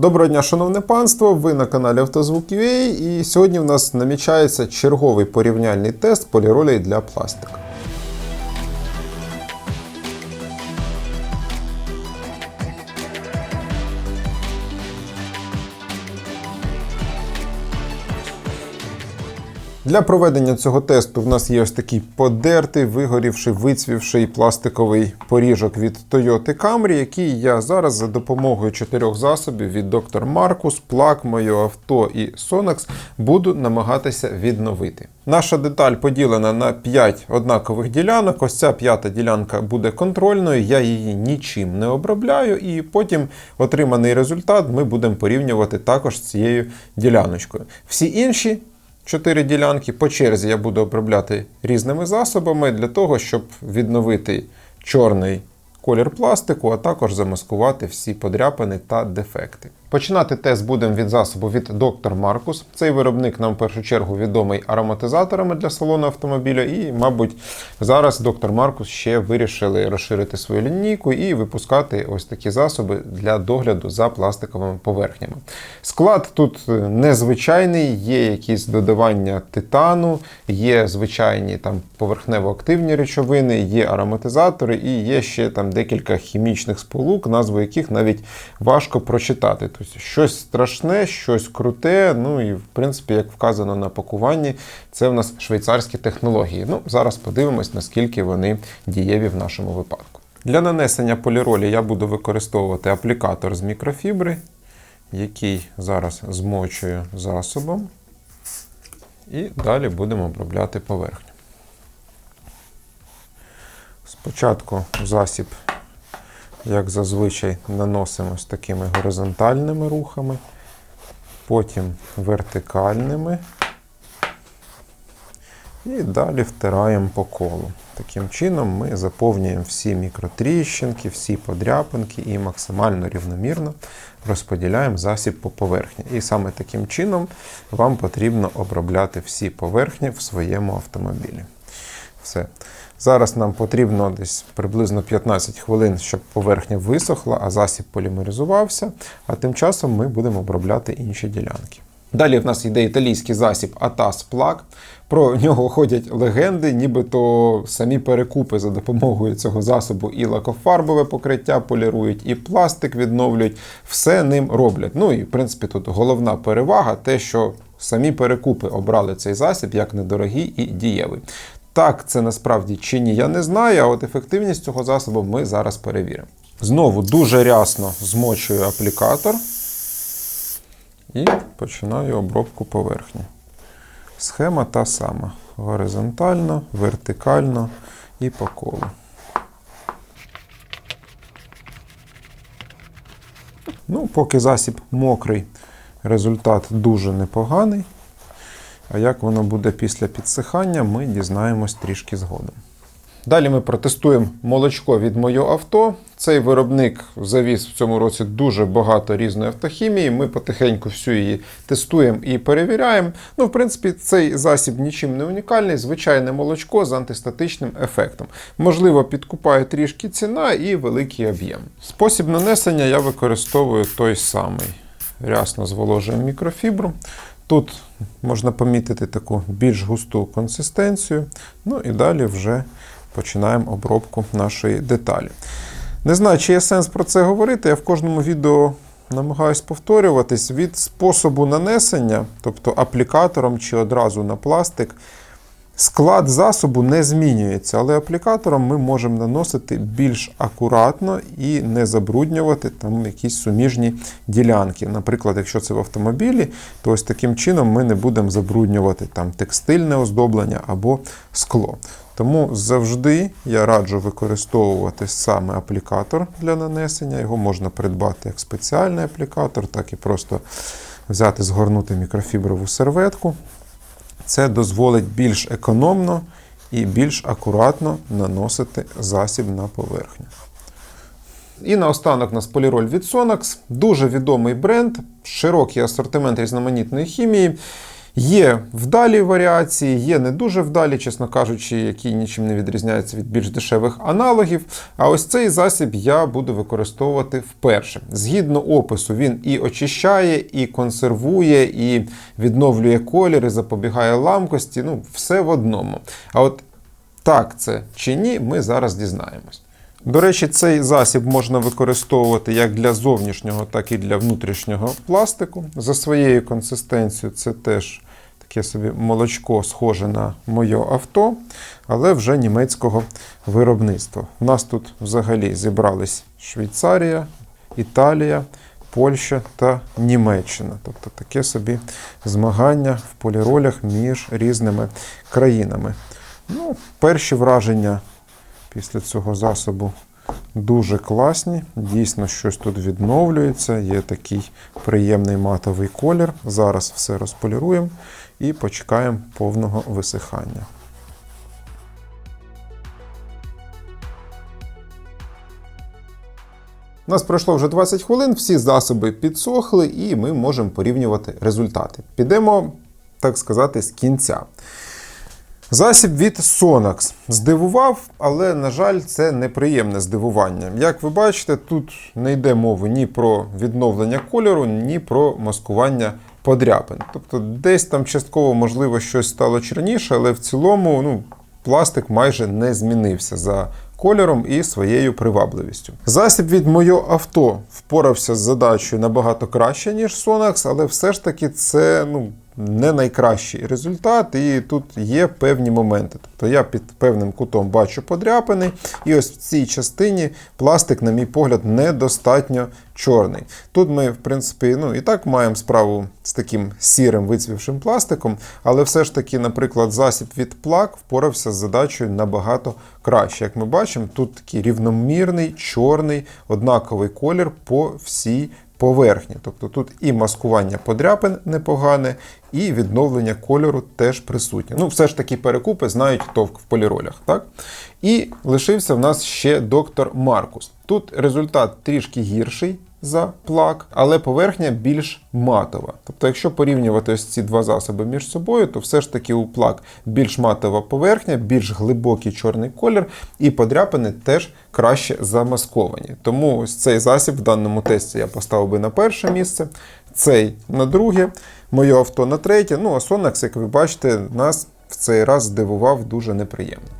Доброго дня, шановне панство! Ви на каналі Автозвук UA і сьогодні в нас намічається черговий порівняльний тест поліролей для пластика. Для проведення цього тесту в нас є ось такий подертий, вигорівший, вицвівший пластиковий поріжок від Toyota Camry, який я зараз за допомогою чотирьох засобів від Dr. Marcus, Plug, Моє авто і Sonax буду намагатися відновити. Наша деталь поділена на 5 однакових ділянок. Ось ця п'ята ділянка буде контрольною, я її нічим не обробляю, і потім отриманий результат ми будемо порівнювати також з цією діляночкою. Всі інші чотири ділянки. По черзі я буду обробляти різними засобами для того, щоб відновити чорний колір пластику, а також замаскувати всі подряпини та дефекти. Починати тест будемо від засобу від Dr. Marcus. Цей виробник нам в першу чергу відомий ароматизаторами для салону автомобіля, і, мабуть, зараз Dr. Marcus ще вирішили розширити свою лінійку і випускати ось такі засоби для догляду за пластиковими поверхнями. Склад тут незвичайний, є якісь додавання титану, є звичайні там поверхнево-активні речовини, є ароматизатори і є ще там декілька хімічних сполук, назву яких навіть важко прочитати. Тобто щось страшне, щось круте. Ну і в принципі, як вказано на пакуванні, це в нас швейцарські технології. Ну, зараз подивимось, наскільки вони дієві в нашому випадку. Для нанесення поліролі я буду використовувати аплікатор з мікрофібри, який зараз змочую засобом. І далі будемо обробляти поверхню. Спочатку засіб, як зазвичай, наносимо з такими горизонтальними рухами, потім вертикальними. І далі втираємо по колу. Таким чином ми заповнюємо всі мікротріщинки, всі подряпинки і максимально рівномірно розподіляємо засіб по поверхні. І саме таким чином вам потрібно обробляти всі поверхні в своєму автомобілі. Все. Зараз нам потрібно десь приблизно 15 хвилин, щоб поверхня висохла, а засіб полімеризувався. А тим часом ми будемо обробляти інші ділянки. Далі в нас йде італійський засіб Atas Plug. Про нього ходять легенди, нібито самі перекупи за допомогою цього засобу і лакофарбове покриття полірують, і пластик відновлюють. Все ним роблять. Ну і в принципі тут головна перевага те, що самі перекупи обрали цей засіб як недорогий і дієвий. Так, це насправді чи ні, я не знаю, а от ефективність цього засобу ми зараз перевіримо. Знову дуже рясно змочую аплікатор і починаю обробку поверхні. Схема та сама: горизонтально, вертикально і по колу. Ну, Поки засіб мокрий, результат дуже непоганий. А як воно буде після підсихання, ми дізнаємось трішки згодом. Далі ми протестуємо молочко від моє авто. Цей виробник завіз в цьому році дуже багато різної автохімії. Ми потихеньку всю її тестуємо і перевіряємо. Ну, в принципі, цей засіб нічим не унікальний, звичайне молочко з антистатичним ефектом. Можливо, підкупає трішки ціна і великий об'єм. Спосіб нанесення я використовую той самий. Рясно зволожуємо мікрофібру. Тут можна помітити таку більш густу консистенцію. Ну і далі вже починаємо обробку нашої деталі. Не знаю, чи є сенс про це говорити. Я в кожному відео намагаюсь повторюватись від способу нанесення, тобто аплікатором чи одразу на пластик. Склад засобу не змінюється, але аплікатором ми можемо наносити більш акуратно і не забруднювати там якісь суміжні ділянки. Наприклад, якщо це в автомобілі, то ось таким чином ми не будемо забруднювати там текстильне оздоблення або скло. Тому завжди я раджу використовувати саме аплікатор для нанесення. Його можна придбати як спеціальний аплікатор, так і просто взяти, згорнути мікрофіброву серветку. Це дозволить більш економно і більш акуратно наносити засіб на поверхню. І наостанок у нас поліроль від Sonax. Дуже відомий бренд, широкий асортимент різноманітної хімії. Є вдалі варіації, є не дуже вдалі, чесно кажучи, які нічим не відрізняються від більш дешевих аналогів. А ось цей засіб я буду використовувати вперше. Згідно опису, він і очищає, і консервує, і відновлює колір, і запобігає ламкості. Ну, все в одному. А от так це чи ні, ми зараз дізнаємось. До речі, цей засіб можна використовувати як для зовнішнього, так і для внутрішнього пластику. За своєю консистенцією це теж таке собі молочко схоже на моє авто, але вже німецького виробництва. У нас тут взагалі зібрались Швейцарія, Італія, Польща та Німеччина. Тобто таке собі змагання в поліролях між різними країнами. Ну, перші враження після цього засобу дуже класні. Дійсно, щось тут відновлюється. Є такий приємний матовий колір. Зараз все розполіруємо і почекаємо повного висихання. У нас пройшло вже 20 хвилин, всі засоби підсохли, і ми можемо порівнювати результати. Підемо, так сказати, з кінця. Засіб від Sonax здивував, але, на жаль, це неприємне здивування. Як ви бачите, тут не йде мови ні про відновлення кольору, ні про маскування подряпин. Тобто, десь там частково, можливо, щось стало чорніше, але в цілому ну, пластик майже не змінився за кольором і своєю привабливістю. Засіб від моє авто впорався з задачею набагато краще, ніж Sonax, але все ж таки це ну, не найкращий результат, і тут є певні моменти. Тобто я під певним кутом бачу подряпини, і ось в цій частині пластик, на мій погляд, недостатньо чорний. Тут ми, в принципі, ну і так маємо справу з таким сірим вицвівшим пластиком, але все ж таки, наприклад, засіб від плак впорався з задачею набагато краще. Як ми бачимо, тут такий рівномірний, чорний, однаковий колір по всій поверхні. Тобто тут і маскування подряпин непогане, і відновлення кольору теж присутнє. Ну, все ж таки перекупи знають товк в поліролях. так? І лишився в нас ще доктор Маркус. Тут результат трішки гірший за плак, але поверхня більш матова. Тобто, якщо порівнювати ось ці два засоби між собою, то все ж таки у плак більш матова поверхня, більш глибокий чорний колір, і подряпини теж краще замасковані. Тому ось цей засіб в даному тесті я поставив би на перше місце, цей на друге, моє авто на третє. Ну а Sonax, як ви бачите, нас в цей раз здивував дуже неприємно.